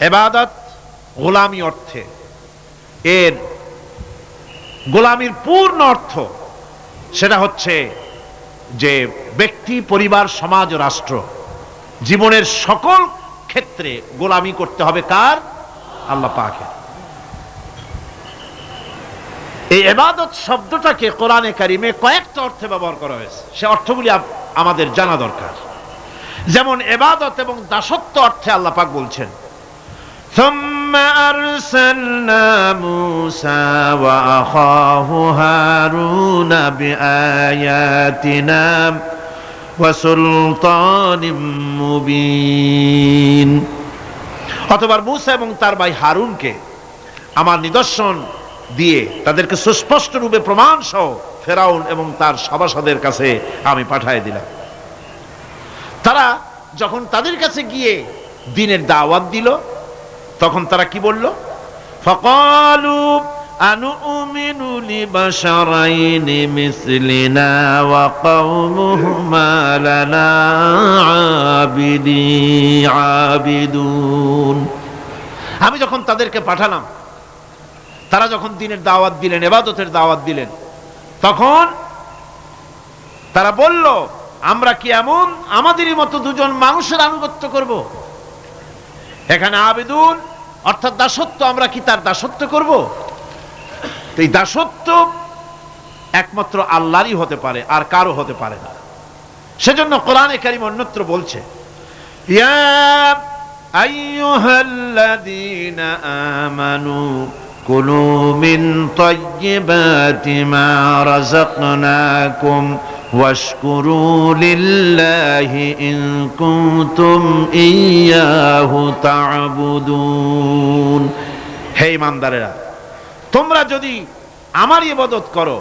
এবাদত গোলামি অর্থে। এর গোলামির পূর্ণ অর্থ সেটা হচ্ছে যে ব্যক্তি, পরিবার, সমাজ, রাষ্ট্র জীবনের সকল ক্ষেত্রে গোলামি করতে হবে কার? আল্লাহ পাকে এই এবাদত শব্দটাকে কোরআনে কারিমে কয়েকটা অর্থে ব্যবহার করা হয়েছে। সে অর্থগুলি আমাদের জানা দরকার। যেমন এবাদত এবং দাসত্ব অর্থে আল্লাহ পাক বলছেন ثم أرسلنا موسى وأخاه هارون بآياتنا وسلطان مبين অতবার মুসা এবং তার ভাই হারুনকে আমার নিদর্শন দিয়ে তাদেরকে সুস্পষ্ট রূপে প্রমাণ সহ ফেরাউন এবং তার সভাসদের কাছে আমি পাঠিয়ে দিলাম তারা যখন তাদের কাছে গিয়ে দিনের দাওয়াত দিল তখন তারা কি বলল ফকালু أنؤمن لبشرين مثلنا وقومهما لنا عابدي عابدون আমি যখন তাদেরকে পাঠালাম তারা যখন দিনের দাওয়াত দিলেন এবাদতের দাওয়াত দিলেন তখন তারা বলল আমরা কি এমন আমাদেরই মতো দুজন মানুষের আনুগত্য করব এখানে আবেদুন, অর্থাৎ দাসত্ব, আমরা কি তার দাসত্ব করব? তো এই দাসত্ব একমাত্র আল্লাহরই হতে পারে, আর কারও হতে পারে না। সেজন্য কোরআনে কারিম অন্যত্র বলছে আমানু কুলু মিন واشكروا لله إن كنتم إياه تعبدون হে ইমানদারেরা তোমরা যদি আমার ইবাদত করো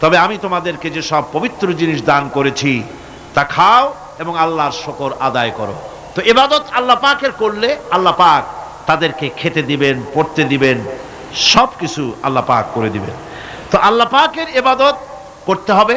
তবে আমি তোমাদেরকে যে সব পবিত্র জিনিস দান করেছি তা খাও এবং আল্লাহর শকর আদায় করো তো এবাদত আল্লাহ পাকের করলে আল্লাহ পাক তাদেরকে খেতে দিবেন পড়তে দিবেন সব কিছু আল্লাহ পাক করে দিবেন তো আল্লাহ পাকের এবাদত করতে হবে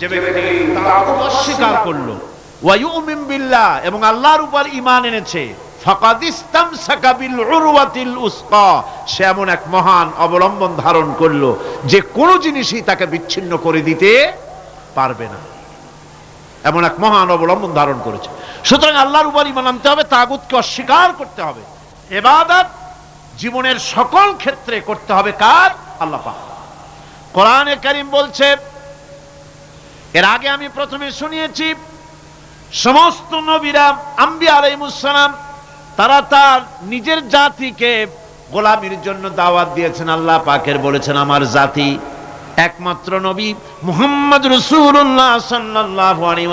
যে ব্যক্তি অস্বীকার করল। বিল্লাহ, এবং আল্লাহর উপর ঈমান এনেছে। সে এমন এক মহান অবলম্বন ধারণ যে জিনিসই তাকে বিচ্ছিন্ন করে দিতে পারবে না। এমন এক মহান অবলম্বন ধারণ করেছে। সুতরাং আল্লাহর উপর ঈমান আনতে হবে, তাগুতকে অস্বীকার করতে হবে। এবাদত জীবনের সকল ক্ষেত্রে করতে হবে কার? আল্লাহ কোরআনে কারীম বলছে এর আগে আমি প্রথমে শুনিয়েছি, সমস্ত নবীরা আম্বি আলাইমুসালাম তারা তার নিজের জাতিকে গোলামির জন্য দাওয়াত দিয়েছেন। আল্লাহ পাকের বলেছেন, আমার জাতি একমাত্র নবী মুহাম্মদ রসুল্লাহ সাল্লাল্লাহু আলাইহি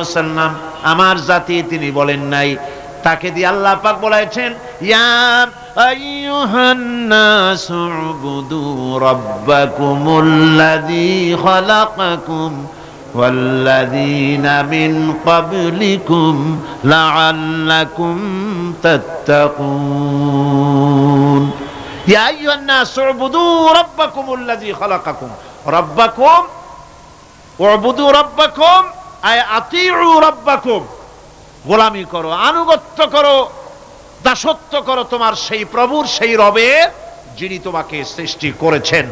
আমার জাতি তিনি বলেন নাই। তাকে দিয়ে আল্লাহ পাক বলেছেন, ইয়া আইয়ুহান নাসু উবুদু খালাকাকুম والذين من قبلكم لعلكم تتقون يا أيها الناس اعبدوا ربكم الذي خلقكم ربكم اعبدوا ربكم أي أطيعوا ربكم গোলামি করো আনুগত্য করো দাসত্ব করো তোমার সেই প্রভুর সেই রবের যিনি তোমাকে সৃষ্টি করেছেন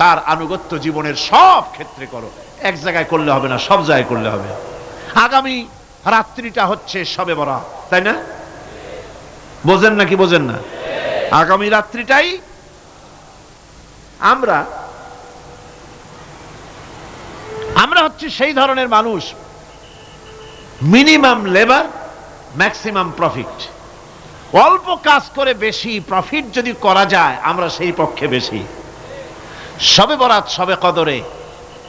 তার আনুগত্য জীবনের সব ক্ষেত্রে করো এক জায়গায় করলে হবে না, সব জায়গায় করলে হবে। আগামী রাত্রিটা হচ্ছে সবে বরা তাই না? বোঝেন নাকি বোঝেন না? আগামী রাত্রিটাই আমরা আমরা হচ্ছে সেই ধরনের মানুষ, মিনিমাম লেবার, ম্যাক্সিমাম প্রফিট। অল্প কাজ করে বেশি প্রফিট যদি করা যায়, আমরা সেই পক্ষে বেশি। সবে বরাত, সবে কদরে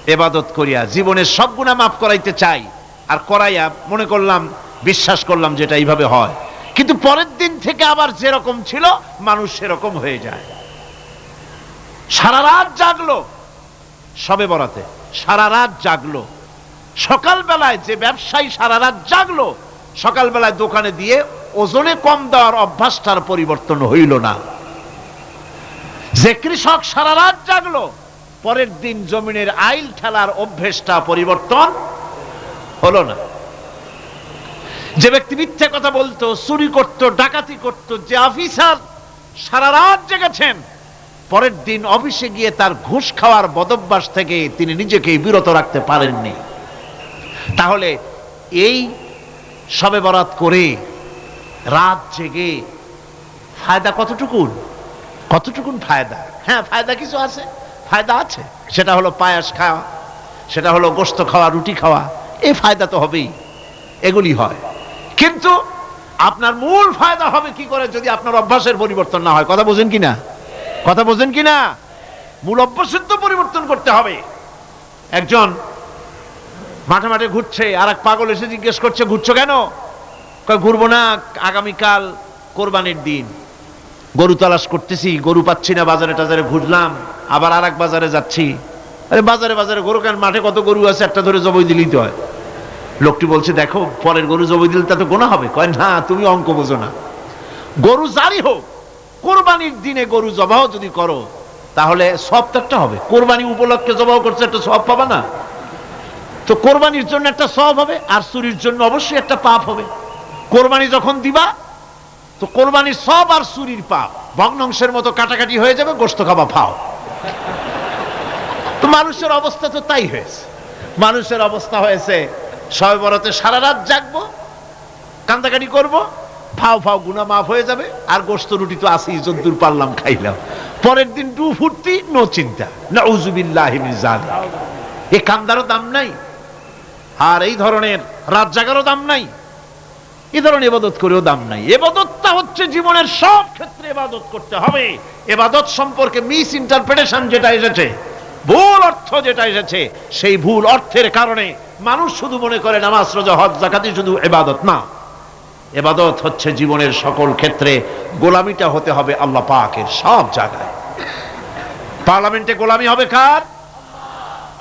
এবাদত করিয়া জীবনের সব গুণা মাফ করাইতে চাই। আর করাইয়া মনে করলাম, বিশ্বাস করলাম যেটা এইভাবে হয়। কিন্তু পরের দিন থেকে আবার যেরকম ছিল, মানুষ সেরকম হয়ে যায়। সারা রাত জাগলো সবে বরাতে সারা রাত জাগলো। সকালবেলায় যে ব্যবসায়ী সারা রাত জাগলো, সকালবেলায় দোকানে দিয়ে ওজনে কম দেওয়ার অভ্যাসটার পরিবর্তন হইল না। যে কৃষক সারা রাত জাগলো পরের দিন জমিনের আইল ঠেলার অভ্যেসটা পরিবর্তন হলো না। যে ব্যক্তি মিথ্যে কথা বলতো, চুরি করত, ডাকাতি করত, যে অফিসার সারা রাত জেগেছেন, পরের দিন অফিসে গিয়ে তার ঘুষ খাওয়ার বদভ্যাস থেকে তিনি নিজেকে বিরত রাখতে পারেননি। তাহলে এই সবে বরাত করে রাত জেগে ফায়দা কতটুকুন? কতটুকুন ফায়দা? হ্যাঁ ফায়দা কিছু আছে। ফায়দা আছে? সেটা হলো পায়াস খাওয়া, সেটা হলো গোস্ত খাওয়া, রুটি খাওয়া এই ফায়দা তো হবেই, এগুলি হয়। কিন্তু আপনার মূল ফায়দা হবে কি করে যদি আপনার অভ্যাসের পরিবর্তন না হয়? কথা বোঝেন কি না? কথা বোঝেন কি না? মূল অভ্যাসের তো পরিবর্তন করতে হবে। একজন মাঠে মাঠে ঘুরছে আর এক পাগল এসে জিজ্ঞেস করছে, ঘুরছো কেন? ঘুরবো না, আগামীকাল কোরবানির দিন। গরু তালাশ করতেছি, গরু পাচ্ছি না, বাজারে টাজারে ঘুরলাম। আবার আর বাজারে যাচ্ছি। আরে বাজারে বাজারে গরু কেন মাঠে কত গরু আছে, একটা ধরে জবই দিলেই তো হয়। লোকটি বলছে, দেখো, পরের গরু জবই দিলে তা তো গোনা হবে। কয়, না, তুমি অঙ্ক বোঝো না। গরু জারি হোক, কোরবানির দিনে গরু জবাহ যদি করো, তাহলে সব তো একটা হবে। কোরবানি উপলক্ষে জবাহ করছে, একটা সব পাবা না? তো কোরবানির জন্য একটা সব হবে, আর চুরির জন্য অবশ্যই একটা পাপ হবে। কোরবানি যখন দিবা, তো কোরবানির সব আর চুরির পাপ। ভগ্নাংশের মতো কাটাকাটি হয়ে যাবে গোস্ত খাবা ফাও তো মানুষের অবস্থা তো তাই হয়েছে। মানুষের অবস্থা হয়েছে, সবে বরতে সারা রাত জাগবো, কান্দাকাটি করব, ফাও ফাও গুনা মাফ হয়ে যাবে, আর গোস্ত রুটি তো আসি যদ্দূর পারলাম খাইলাম। পরের দিন টু ফুর্তি, নো চিন্তা না উজুবিল্লাহ এ কান্দারও দাম নাই, আর এই ধরনের রাত জাগারও দাম নাই। এই ধরনের এবাদত করেও দাম নাই। এবাদতটা হচ্ছে জীবনের সব ক্ষেত্রে এবাদত করতে হবে। এবাদত সম্পর্কে মিস ইন্টারপ্রিটেশন যেটা এসেছে, ভুল অর্থ যেটা এসেছে, সেই ভুল অর্থের কারণে মানুষ শুধু মনে করে নামাজ, রোজা, হজ জাকাতি শুধু এবাদত না। এবাদত হচ্ছে জীবনের সকল ক্ষেত্রে গোলামিটা হতে হবে আল্লাহ পাকের সব জায়গায়। পার্লামেন্টে গোলামি হবে কার?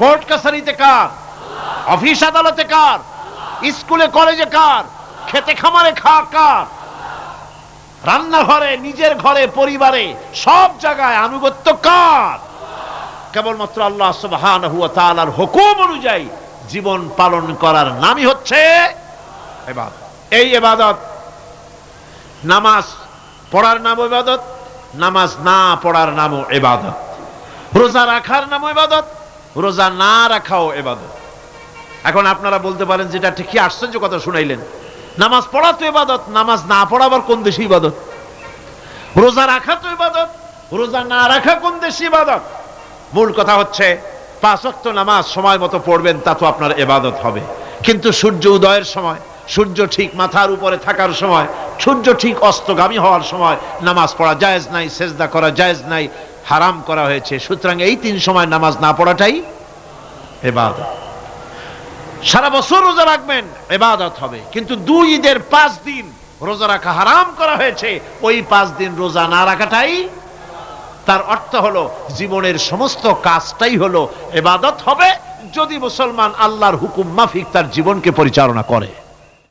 কোর্ট কাছারিতে কার? অফিস আদালতে কার? স্কুলে, কলেজে কার? খেতে খামারে খা কার রান্নাঘরে, নিজের ঘরে, পরিবারে, সব জায়গায় আনুগত্য কার কেবলমাত্র আল্লাহ সুবহানাহু ওয়া তাআলার হুকুম অনুযায়ী জীবন পালন করার নামই হচ্ছে এবাদত। এই এবাদত, নামাজ পড়ার নাম এবাদত, নামাজ না পড়ার নামও এবাদত। রোজা রাখার নাম ইবাদত রোজা না রাখাও এবাদত। এখন আপনারা বলতে পারেন যেটা ঠিকই আশ্চর্য কথা শুনাইলেন। নামাজ পড়া তো এবাদত নামাজ না পড়া আবার কোন দেশে ইবাদত? রোজা রাখা তো ইবাদত, রোজা না রাখা কোন দেশে ইবাদত? মূল কথা হচ্ছে, পাঁচ ওয়াক্ত নামাজ সময় মতো পড়বেন, তা তো আপনার এবাদত হবে। কিন্তু সূর্য উদয়ের সময়, সূর্য ঠিক মাথার উপরে থাকার সময়, সূর্য ঠিক অস্তগামী হওয়ার সময় নামাজ পড়া জায়েজ নাই, সেজদা করা জায়েজ নাই, হারাম করা হয়েছে। সুতরাং এই তিন সময় নামাজ না পড়াটাই এবাদত সারা বছর রোজা রাখবেন এবাদত হবে। কিন্তু দুই ঈদের পাঁচ দিন রোজা রাখা হারাম করা হয়েছে। ওই পাঁচ দিন রোজা না রাখাটাই তার অর্থ হলো, জীবনের সমস্ত কাজটাই হলো এবাদত হবে। যদি মুসলমান আল্লাহর হুকুম মাফিক তার জীবনকে পরিচালনা করে।